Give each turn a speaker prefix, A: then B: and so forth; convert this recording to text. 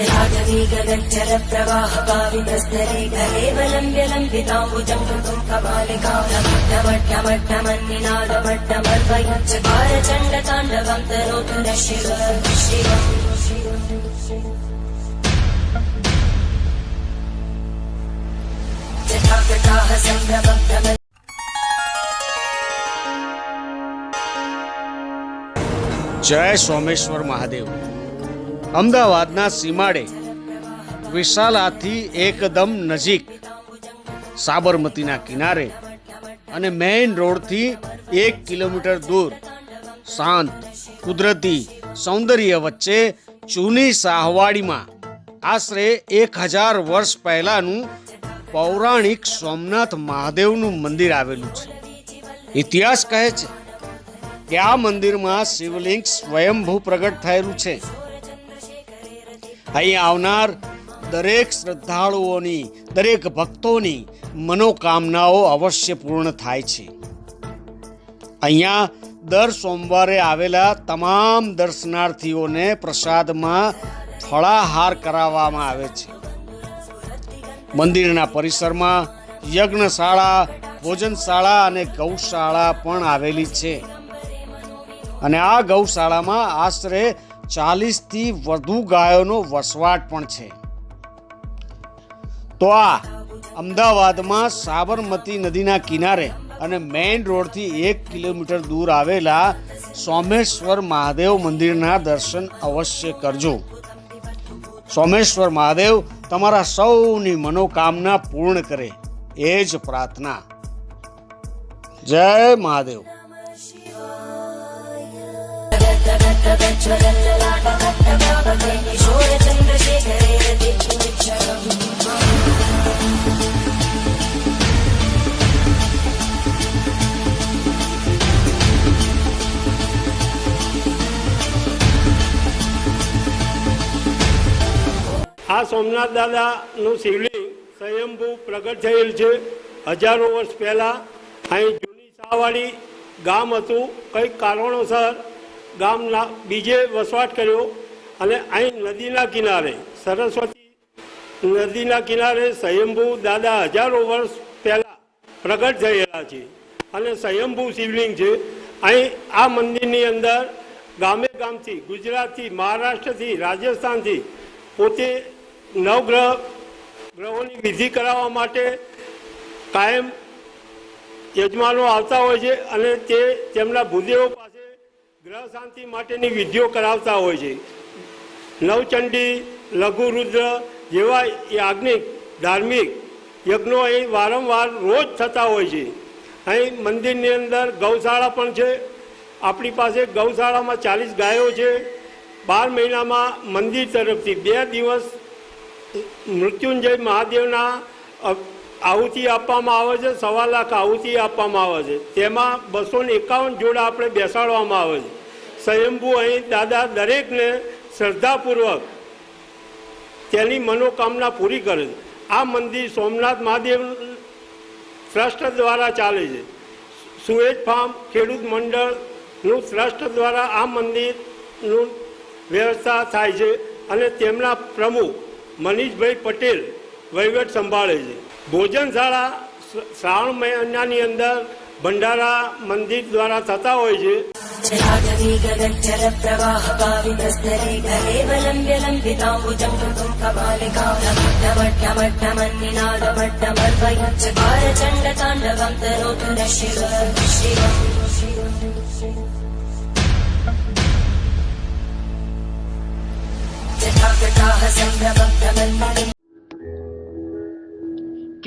A: जटाकटाहसम्भ्रमप्रवाहपावितस्तरे कलेवलम्ब्य लम्बिताम्बुजम् कृतुम् कपालिकालमट्टमट्टमट्टमन्निनादमट्टमर्वयच्चकार चण्डताण्डवम् तनोतु न शिव शिव जटाकटाहसम्भ्रमप्रम
B: જય સોમેશ્વર મહાદેવ અમદાવાદના સીમાડે વિશાલાથી એકદમ નજીક સાબરમતીના કિનારે અને મેઇન રોડથી એક કિલોમીટર દૂર શાંત, કુદરતી સૌંદર્ય વચ્ચે ચૂની સાહવાડીમાં આશરે એક હજાર વર્ષ પહેલાનું પૌરાણિક સોમનાથ મહાદેવનું મંદિર આવેલું છે. ઇતિહાસ કહે છે કે આ મંદિરમાં શિવલિંગ સ્વયંભૂ પ્રગટ થયેલું છે. અહીં આવનાર દરેક શ્રદ્ધાળુઓની, દરેક ભક્તોની મનોકામનાઓ અવશ્ય પૂર્ણ થાય છે. અહીંયા દર સોમવારે આવેલા તમામ દર્શનાર્થીઓને પ્રસાદમાં ફળાહાર કરાવવામાં આવે છે. મંદિરના પરિસરમાં યજ્ઞશાળા, ભોજનશાળા અને ગૌશાળા પણ આવેલી છે. અને આ ગૌશાળામાં આશરે ચાલીસથી વધુ ગાયોનો વસવાટ પણ છે. તો આ અમદાવાદમાં સાબરમતી નદીના કિનારે અને મેઇન રોડથી એક કિલોમીટર દૂર આવેલા સોમેશ્વર મહાદેવ મંદિરના દર્શન અવશ્ય કરજો. સોમેશ્વર મહાદેવ તમારા સૌની મનોકામના પૂર્ણ કરે. એ જ પ્રાર્થના. જય મહાદેવ.
C: આ સોમનાથ દાદાનું શિવલિંગ સ્વયંભૂ પ્રગટ થયેલ છે. હજારો વર્ષ પહેલાં અહીં જૂની શાહવાડી ગામ હતું. કંઈક કારણોસર ગામના બીજે વસવાટ કર્યો અને અહીં નદીના કિનારે, સરસ્વતી નદીના કિનારે સ્વયંભૂ દાદા હજારો વર્ષ પહેલાં પ્રગટ થયેલા છે. અને સ્વયંભૂ શિવલિંગ છે. અહીં આ મંદિરની અંદર ગામે ગામથી, ગુજરાતથી, મહારાષ્ટ્રથી, રાજસ્થાનથી પોતે નવગ્રહ ગ્રહોની વિધિ કરાવવા માટે કાયમ યજમાનો આવતા હોય છે અને તે તેમના ભૂદેવો પાસે ગ્રહ શાંતિ માટેની વિધિઓ કરાવતા હોય છે. નવચંડી, લઘુ રુદ્ર જેવા યાજ્ઞિક ધાર્મિક યજ્ઞો અહીં વારંવાર રોજ થતા હોય છે. અહીં મંદિરની અંદર ગૌશાળા પણ છે. આપણી પાસે ગૌશાળામાં ચાલીસ ગાયો છે. બાર મહિનામાં મંદિર તરફથી બે દિવસ મૃત્યુંજય મહાદેવના આહુતિ આપવામાં આવે છે, સવા લાખ આહુતિ આપવામાં આવે છે. તેમાં બસો ને એકાવન જોડા આપણે બેસાડવામાં આવે છે. સ્વયંભૂ અહીં દાદા દરેકને શ્રદ્ધાપૂર્વક તેની મનોકામના પૂરી કરે છે. આ મંદિર સોમનાથ મહાદેવ ટ્રસ્ટ દ્વારા ચાલે છે. સુએજ ફાર્મ, ખેડૂત મંડળનું ટ્રસ્ટ દ્વારા આ મંદિરનું વ્યવસ્થા થાય છે અને તેમના પ્રમુખ મનીષભાઈ પટેલ વહીવટ સંભાળે છે. ભોજનશાળા શ્રાવણ મહિનાની અંદર ભંડારા મંદિર દ્વારા થતા હોય છે.
A: સંભ્રમ